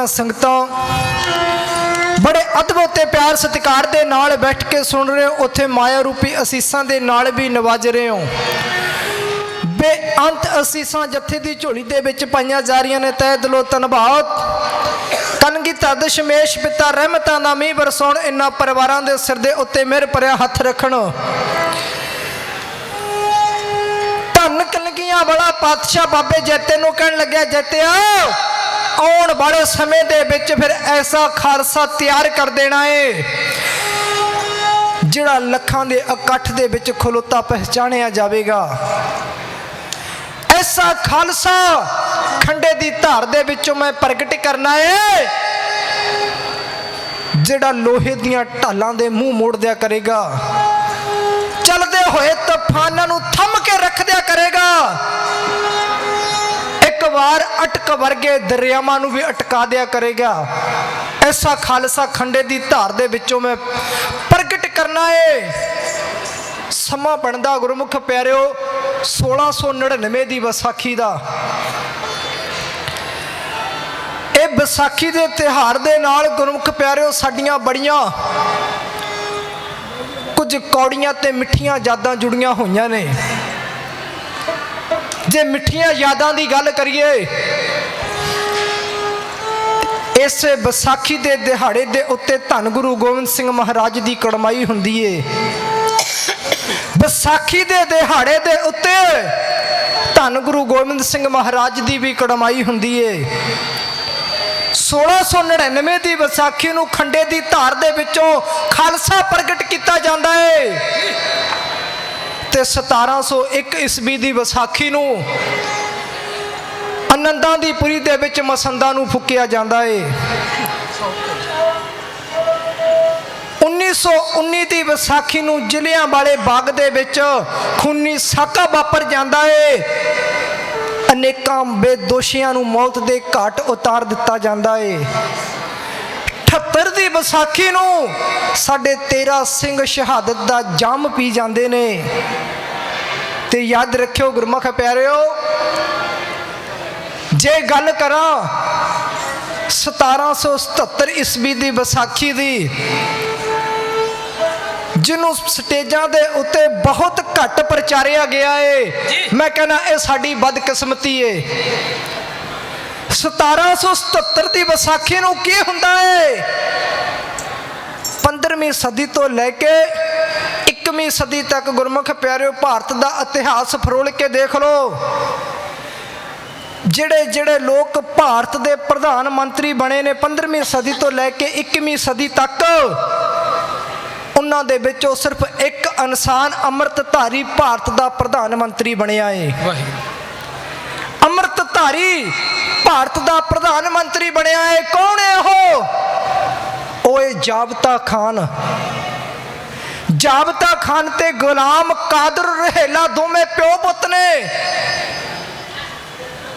ਰੱਬ ਸੰਗਤਾਂ ਬੜੇ ਅਦਬ ਤੇ ਪਿਆਰ ਸਤਿਕਾਰ ਦੇ ਨਾਲ ਬੈਠ ਕੇ ਸੁਣ ਰਹੇ ਹੋ। ਉੱਥੇ ਮਾਇਆ ਰੂਪੀ ਅਸੀਸਾਂ ਦੇ ਨਾਲ ਵੀ ਨਵਾਜ ਰਹੇ ਹੋ। ਬੇਅੰਤ ਅਸੀਸਾਂ ਜੱਥੇ ਦੀ ਝੋਲੀ ਦੇ ਵਿੱਚ ਪਾਈਆਂ ਜਾ ਰਹੀਆਂ ਨੇ। ਤਹਿ ਦਿਲੋਂ ਧੰਨਵਾਦ। ਕਨਗੀ ਤਦ ਸ਼ਮੇਸ਼ ਪਿਤਾ ਰਹਿਮਤਾਂ ਦਾ ਮੀਂਹ ਵਰਸਾਉਣ। ਇਨ੍ਹਾਂ ਪਰਿਵਾਰਾਂ ਦੇ ਸਿਰ ਦੇ ਉੱਤੇ ਮਿਹਰ ਭਰਿਆ ਹੱਥ ਰੱਖਣ। ਧੰਨ ਕਲਗੀਆਂ ਵਾਲਾ ਪਾਤਸ਼ਾਹ ਬਾਬੇ ਜੈਤੇ ਨੂੰ ਕਹਿਣ ਲੱਗਿਆ, ਜੈਤਿਆ ਆਉਣ ਵਾਲੇ ਸਮੇਂ ਦੇ ਵਿੱਚ ਫਿਰ ਐਸਾ ਖਾਲਸਾ ਤਿਆਰ ਕਰ ਦੇਣਾ ਏ, ਜਿਹੜਾ ਲੱਖਾਂ ਦੇ ਇਕੱਠ ਦੇ ਵਿੱਚ ਖਲੋਤਾ ਪਹਿਚਾਣਿਆ ਜਾਵੇਗਾ। ਐਸਾ ਖਾਲਸਾ ਖੰਡੇ ਦੀ ਧਾਰ ਦੇ ਵਿੱਚੋਂ ਮੈਂ ਪ੍ਰਗਟ ਕਰਨਾ ਏ, ਜਿਹੜਾ ਲੋਹੇ ਦੀਆਂ ਢਾਲਾਂ ਦੇ ਮੂੰਹ ਮੋੜ ਦਿਆ ਕਰੇਗਾ। ਚੱਲਦੇ ਹੋਏ ਤੂਫਾਨਾਂ ਨੂੰ ਥੰਮ ਕੇ ਰੱਖ ਦਿਆ ਕਰੇਗਾ। ਵਾਰ ਅਟਕ ਵਰਗੇ ਦਰਿਆਵਾਂ ਨੂੰ ਵੀ ਅਟਕਾ ਦਿਆ ਕਰੇਗਾ। ਐਸਾ ਖਾਲਸਾ ਖੰਡੇ ਦੀ ਧਾਰ ਦੇ ਵਿੱਚੋਂ ਮੈਂ ਪ੍ਰਗਟ ਕਰਨਾ ਏ। ਸਮਾਂ ਬਣਦਾ ਗੁਰਮੁਖ ਪਿਆਰਿਓ 1699 ਦੀ ਵਿਸਾਖੀ ਦਾ। ਇਹ ਵਿਸਾਖੀ ਦੇ ਤਿਹਾਰ ਦੇ ਨਾਲ ਗੁਰਮੁਖ ਪਿਆਰਿਓ, ਸਾਡੀਆਂ ਬੜੀਆਂ ਕੁਝ ਕੌੜੀਆਂ ਤੇ ਮਿੱਠੀਆਂ ਯਾਦਾਂ ਜੁੜੀਆਂ ਹੋਈਆਂ ਨੇ। ਜੇ ਮਿੱਠੀਆਂ ਯਾਦਾਂ ਦੀ ਗੱਲ ਕਰੀਏ, ਇਸ ਵਿਸਾਖੀ ਦੇ ਦਿਹਾੜੇ ਦੇ ਉੱਤੇ ਧੰਨ ਗੁਰੂ ਗੋਬਿੰਦ ਸਿੰਘ ਮਹਾਰਾਜ ਦੀ ਕੜਮਾਈ ਹੁੰਦੀ ਏ। ਵਿਸਾਖੀ ਦੇ ਦਿਹਾੜੇ ਦੇ ਉੱਤੇ ਧੰਨ ਗੁਰੂ ਗੋਬਿੰਦ ਸਿੰਘ ਮਹਾਰਾਜ ਦੀ ਵੀ ਕੜਮਾਈ ਹੁੰਦੀ ਏ। 1699 ਦੀ ਵਿਸਾਖੀ ਨੂੰ ਖੰਡੇ ਦੀ ਧਾਰ ਦੇ ਵਿੱਚੋਂ ਖਾਲਸਾ ਪ੍ਰਗਟ ਕੀਤਾ ਜਾਂਦਾ ਏ। ਤੇ 1701 ਈਸਵੀ ਦੀ ਵਿਸਾਖੀ ਨੂੰ ਅਨੰਦਾਂ ਦੀ ਪੁਰੀ ਦੇ ਵਿੱਚ ਮਸੰਦਾਂ ਨੂੰ ਫੁੱਕਿਆ ਜਾਂਦਾ ਏ। 1919 ਦੀ ਵਿਸਾਖੀ ਨੂੰ ਜ਼ਿਲ੍ਹਿਆਂ ਵਾਲੇ ਬਾਗ ਦੇ ਵਿੱਚ ਖੂਨੀ ਸਾਕਾ ਵਾਪਰ ਜਾਂਦਾ ਏ। ਅਨੇਕਾਂ ਬੇਦੋਸ਼ੀਆਂ ਨੂੰ ਮੌਤ ਦੇ ਘਾਟ ਉਤਾਰ ਦਿੱਤਾ ਜਾਂਦਾ ਏ। 78 ਦੀ ਵਿਸਾਖੀ ਨੂੰ ਸਾਡੇ 13 ਸਿੰਘ ਸ਼ਹਾਦਤ ਦਾ ਜੰਮ ਪੀ ਜਾਂਦੇ ਨੇ। ਤੇ ਯਾਦ ਰੱਖਿਓ ਗੁਰਮੁਖ ਪਿਆਰਿਓ ਜੇ ਗੱਲ ਕਰਾਂ 1777 ਈਸਵੀ ਦੀ ਵਿਸਾਖੀ ਦੀ ਜਿਹਨੂੰ ਸਟੇਜਾਂ ਦੇ ਉੱਤੇ ਬਹੁਤ ਘੱਟ ਪ੍ਰਚਾਰਿਆ ਗਿਆ ਏ ਮੈਂ ਕਹਿੰਦਾ ਇਹ ਸਾਡੀ ਬਦਕਿਸਮਤੀ ਏ। 1777 ਦੀ ਵਿਸਾਖੀ ਨੂੰ ਕੀ ਹੁੰਦਾ ਏ? 15ਵੀਂ ਸਦੀ ਤੋਂ ਲੈ ਕੇ 21ਵੀਂ ਸਦੀ ਤੱਕ ਗੁਰਮੁਖ ਪਿਆਰਿਓ ਭਾਰਤ ਦਾ ਇਤਿਹਾਸ ਫਰੋਲ ਕੇ ਦੇਖ ਲਓ। ਜਿਹੜੇ ਜਿਹੜੇ ਲੋਕ ਭਾਰਤ ਦੇ ਪ੍ਰਧਾਨ ਮੰਤਰੀ ਬਣੇ ਨੇ 15ਵੀਂ ਸਦੀ ਤੋਂ ਲੈ ਕੇ 21ਵੀਂ ਸਦੀ ਤੱਕ ਉਹਨਾਂ ਦੇ ਵਿੱਚੋਂ ਸਿਰਫ ਇੱਕ ਇਨਸਾਨ ਅੰਮ੍ਰਿਤਧਾਰੀ ਭਾਰਤ ਦਾ ਪ੍ਰਧਾਨ ਮੰਤਰੀ ਬਣਿਆ ਏ। ਅੰਮ੍ਰਿਤਧਾਰੀ ਭਾਰਤ ਦਾ ਪ੍ਰਧਾਨ ਮੰਤਰੀ ਬਣਿਆ ਏ, ਕੌਣ ਹੈ ਉਹ? ਉਹ ਏ ਜਾਬਤਾ ਖਾਨ। ਜਾਬਤਾ ਖਾਨ ਤੇ ਗੁਲਾਮ ਕਾਦਰ ਰਹਿਲਾ ਦੋਵੇਂ ਪਿਓ ਪੁੱਤ ਨੇ।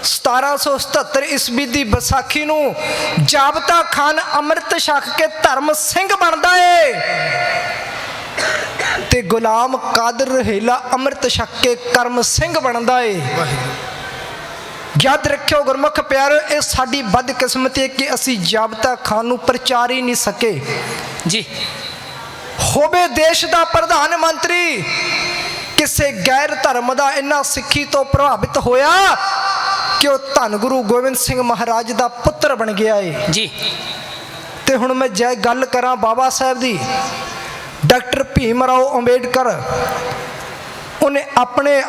1777 ਈਸਵੀ ਦੀ ਵਿਸਾਖੀ ਨੂੰ ਜਾਬਤਾ ਖਾਨ ਅੰਮ੍ਰਿਤ ਛਕ ਕੇ ਧਰਮ ਸਿੰਘ ਬਣਦਾ ਏ। ਤੇ ਗੁਲਾਮ ਕਾਦਰ ਰਹਿਲਾ ਅੰਮ੍ਰਿਤ ਛਕ ਕੇ ਕਰਮ ਸਿੰਘ ਬਣਦਾ ਏ। ਯਾਦ ਰੱਖਿਓ ਗੁਰਮੁਖ ਪਿਆਰ ਇਹ ਸਾਡੀ ਬਦਕਿਸਮਤੀ ਹੈ ਕਿ ਅਸੀਂ ਜਾਬਤਾ ਖਾਨ ਨੂੰ ਪ੍ਰਚਾਰ ਹੀ ਨਹੀਂ ਸਕੇ। ਜੀ। ਹੋਵੇ ਦੇਸ਼ ਦਾ ਪ੍ਰਧਾਨ ਮੰਤਰੀ ਕਿਸੇ ਗੈਰ ਧਰਮ ਦਾ ਇੰਨਾ ਸਿੱਖੀ ਤੋਂ ਪ੍ਰਭਾਵਿਤ ਹੋਇਆ ਕਿ ਉਹ ਧੰਨ ਗੁਰੂ ਗੋਬਿੰਦ ਸਿੰਘ ਮਹਾਰਾਜ ਦਾ ਪੁੱਤਰ ਬਣ ਗਿਆ ਏ। ਜੀ। ਤੇ ਹੁਣ ਮੈਂ ਜੇ ਗੱਲ ਕਰਾਂ ਬਾਬਾ ਸਾਹਿਬ ਦੀ ਡਾਕਟਰ ਭੀਮ ਰਾਓ ਅੰਬੇਡਕਰ ਉਹਨੇ ਆਪਣੇ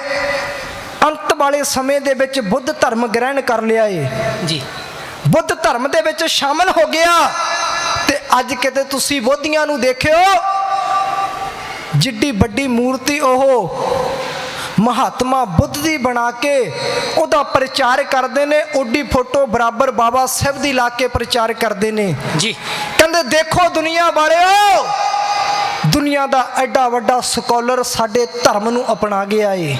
ਅੰਤ ਵਾਲੇ ਸਮੇਂ ਦੇ ਵਿੱਚ ਬੁੱਧ ਧਰਮ ਗ੍ਰਹਿਣ ਕਰ ਲਿਆ ਏ। ਜੀ। ਬੁੱਧ ਧਰਮ ਦੇ ਵਿੱਚ ਸ਼ਾਮਲ ਹੋ ਗਿਆ। ਤੇ ਅੱਜ ਕਿਤੇ ਤੁਸੀਂ ਬੋਧੀਆਂ ਨੂੰ ਦੇਖਿਓ ਜਿੱਡੀ ਵੱਡੀ ਮੂਰਤੀ ਉਹ ਮਹਾਤਮਾ ਬੁੱਧ ਦੀ ਬਣਾ ਕੇ ਉਹਦਾ ਪ੍ਰਚਾਰ ਕਰਦੇ ਨੇ ਓਡੀ ਫੋਟੋ ਬਰਾਬਰ ਬਾਬਾ ਸਾਹਿਬ ਦੀ ਲਾ ਕੇ ਪ੍ਰਚਾਰ ਕਰਦੇ ਨੇ। ਜੀ। ਕਹਿੰਦੇ ਦੇਖੋ ਦੁਨੀਆ ਵਾਲਿਓ ਦੁਨੀਆ ਦਾ ਐਡਾ ਵੱਡਾ ਸਕਾਲਰ ਸਾਡੇ ਧਰਮ ਨੂੰ ਅਪਣਾ ਗਿਆ ਏ।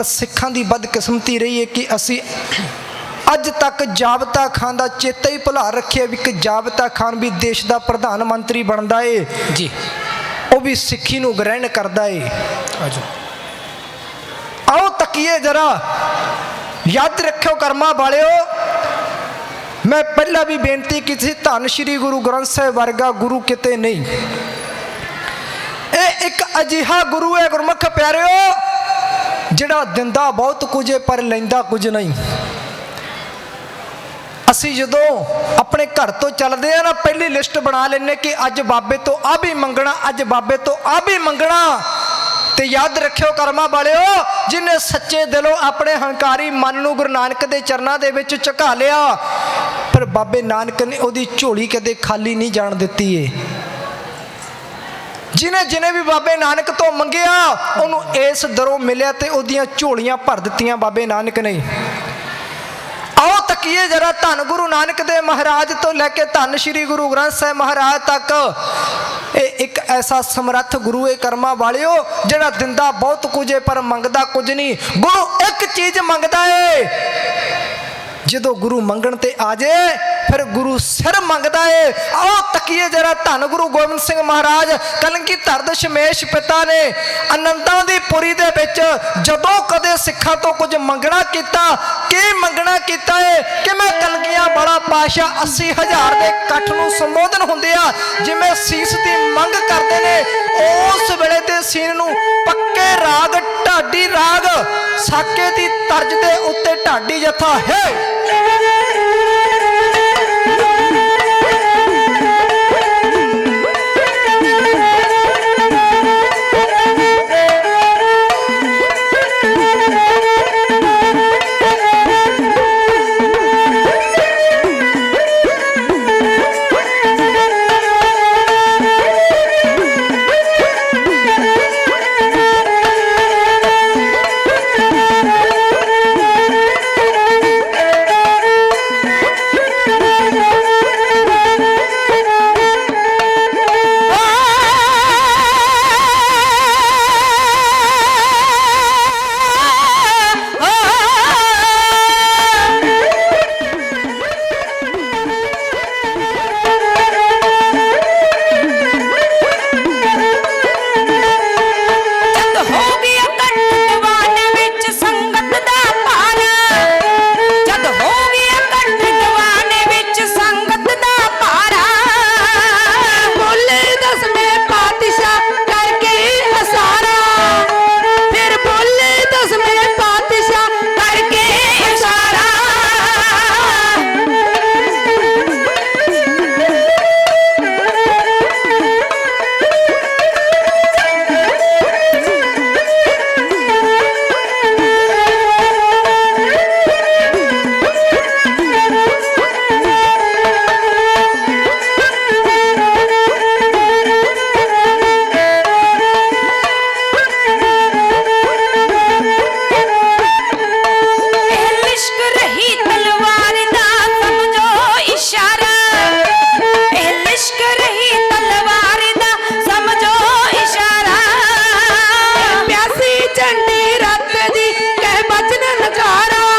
ਪਰ ਸਿੱਖਾਂ ਦੀ ਬਦਕਿਸਮਤੀ ਰਹੀ ਹੈ ਕਿ ਅਸੀਂ ਅੱਜ ਤੱਕ ਜਾਬਤਾ ਖਾਨ ਦਾ ਚੇਤਾ ਹੀ ਭੁਲਾ ਰੱਖਿਆ ਵੀ ਕਿ ਜਾਬਤਾ ਖਾਨ ਵੀ ਦੇਸ਼ ਦਾ ਪ੍ਰਧਾਨ ਮੰਤਰੀ ਬਣਦਾ ਏ। ਜੀ। ਉਹ ਵੀ ਸਿੱਖੀ ਨੂੰ ਗ੍ਰਹਿਣ ਕਰਦਾ ਏ। ਆਜੋ। ਆਓ ਤੱਕੀਏ ਜਰਾ। ਯਾਦ ਰੱਖਿਓ ਕਰਮਾਂ ਵਾਲਿਓ। ਮੈਂ ਪਹਿਲਾਂ ਵੀ ਬੇਨਤੀ ਕੀਤੀ ਸੀ ਧੰਨ ਸ਼੍ਰੀ ਗੁਰੂ ਗ੍ਰੰਥ ਸਾਹਿਬ ਵਰਗਾ ਗੁਰੂ ਕਿਤੇ ਨਹੀਂ। ਇਹ ਇੱਕ ਅਜਿਹਾ ਗੁਰੂ ਹੈ ਗੁਰਮੁਖ ਪਿਆਰਿਓ। ਜਿਹੜਾ ਦਿੰਦਾ ਬਹੁਤ ਕੁਝ ਪਰ ਲੈਂਦਾ ਕੁਝ ਨਹੀਂ। ਅਸੀਂ ਜਦੋਂ ਆਪਣੇ ਘਰ ਤੋਂ ਚੱਲਦੇ ਆ ਨਾ, ਪਹਿਲੀ ਲਿਸਟ ਬਣਾ ਲੈਨੇ ਕਿ ਅੱਜ ਬਾਬੇ ਤੋਂ ਆ ਵੀ ਮੰਗਣਾ, ਅੱਜ ਬਾਬੇ ਤੋਂ ਆ ਵੀ ਮੰਗਣਾ। ਤੇ ਯਾਦ ਰੱਖਿਓ ਕਰਮਾਂ ਵਾਲਿਓ, ਜਿਨੇ ਸੱਚੇ ਦਿਲੋਂ ਆਪਣੇ ਹੰਕਾਰੀ ਮਨ ਨੂੰ ਗੁਰੂ ਨਾਨਕ ਦੇ ਚਰਨਾਂ ਦੇ ਵਿੱਚ ਝੁਕਾ ਲਿਆ, ਪਰ ਬਾਬੇ ਨਾਨਕ ਨੇ ਉਹਦੀ ਝੋਲੀ ਕਦੇ ਖਾਲੀ ਨਹੀਂ ਜਾਣ ਦਿੱਤੀ ਏ। ਜਿਨੇ ਜਿਨੇ ਵੀ ਬਾਬੇ ਨਾਨਕ ਤੋਂ ਮੰਗਿਆ, ਉਹਨੂੰ ਇਸ ਦਰੋਂ ਮਿਲਿਆ ਤੇ ਉਹਦੀਆਂ ਝੋਲੀਆਂ ਭਰ ਦਿੱਤੀਆਂ ਬਾਬੇ ਨਾਨਕ ਨੇ। ਆਓ ਤੱਕੀਏ ਜਰਾ ਧੰਨ ਗੁਰੂ ਨਾਨਕ ਦੇ ਮਹਾਰਾਜ ਤੋਂ ਲੈ ਕੇ ਧੰਨ ਸ਼੍ਰੀ ਗੁਰੂ ਗ੍ਰੰਥ ਸਾਹਿਬ ਮਹਾਰਾਜ ਤੱਕ। ਇਹ ਇੱਕ ਐਸਾ ਸਮਰੱਥ ਗੁਰੂ ਏ ਕਰਮਾਂ ਵਾਲਿਓ, ਜਿਹੜਾ ਦਿੰਦਾ ਬਹੁਤ ਕੁਝ ਏ, ਪਰ ਮੰਗਦਾ ਕੁਝ ਨਹੀਂ। ਗੁਰੂ ਇੱਕ ਚੀਜ਼ ਮੰਗਦਾ ਏ, ਜਦੋਂ ਗੁਰੂ ਮੰਗਣ ਤੇ ਆ ਜੇ ਫਿਰ ਗੁਰੂ ਸਿਰ ਮੰਗਦਾ ਏ। ਆਓ ਤੱਕੀਏ ਜਰਾ ਧੰਨ ਗੁਰੂ ਗੋਬਿੰਦ ਸਿੰਘ ਮਹਾਰਾਜ, ਕਲੰਕੀ ਧਰਦ ਸ਼ਮੇਸ਼ ਪਿਤਾ ਨੇ ਅਨੰਦਾਂ ਦੀ ਪੁਰੀ ਦੇ ਵਿੱਚ ਜਦੋਂ ਕਦੇ ਸਿੱਖਾਂ ਤੋਂ ਕੁਝ ਮੰਗਣਾ ਕੀਤਾ, ਕੀ ਮੰਗਣਾ ਕੀਤਾ ਏ? ਕਿ ਮੈਂ ਕਲਗੀਆਂ ਵਾਲਾ ਪਾਸ਼ਾ 80000 ਦੇ ਇਕੱਠ ਨੂੰ ਸੰਬੋਧਨ ਹੁੰਦੇ ਆ, ਜਿਵੇਂ ਸੀਸ ਦੀ ਮੰਗ ਕਰਦੇ ਨੇ, ਉਸ ਵੇਲੇ ਤੇ ਸੀਨ ਨੂੰ ਪੱਕੇ ਰਾਗ, ਢਾਡੀ ਰਾਗ, ਸਾਕੇ ਦੀ ਤਰਜ ਦੇ ਉੱਤੇ ਢਾਡੀ ਜਥਾ, ਹੈ!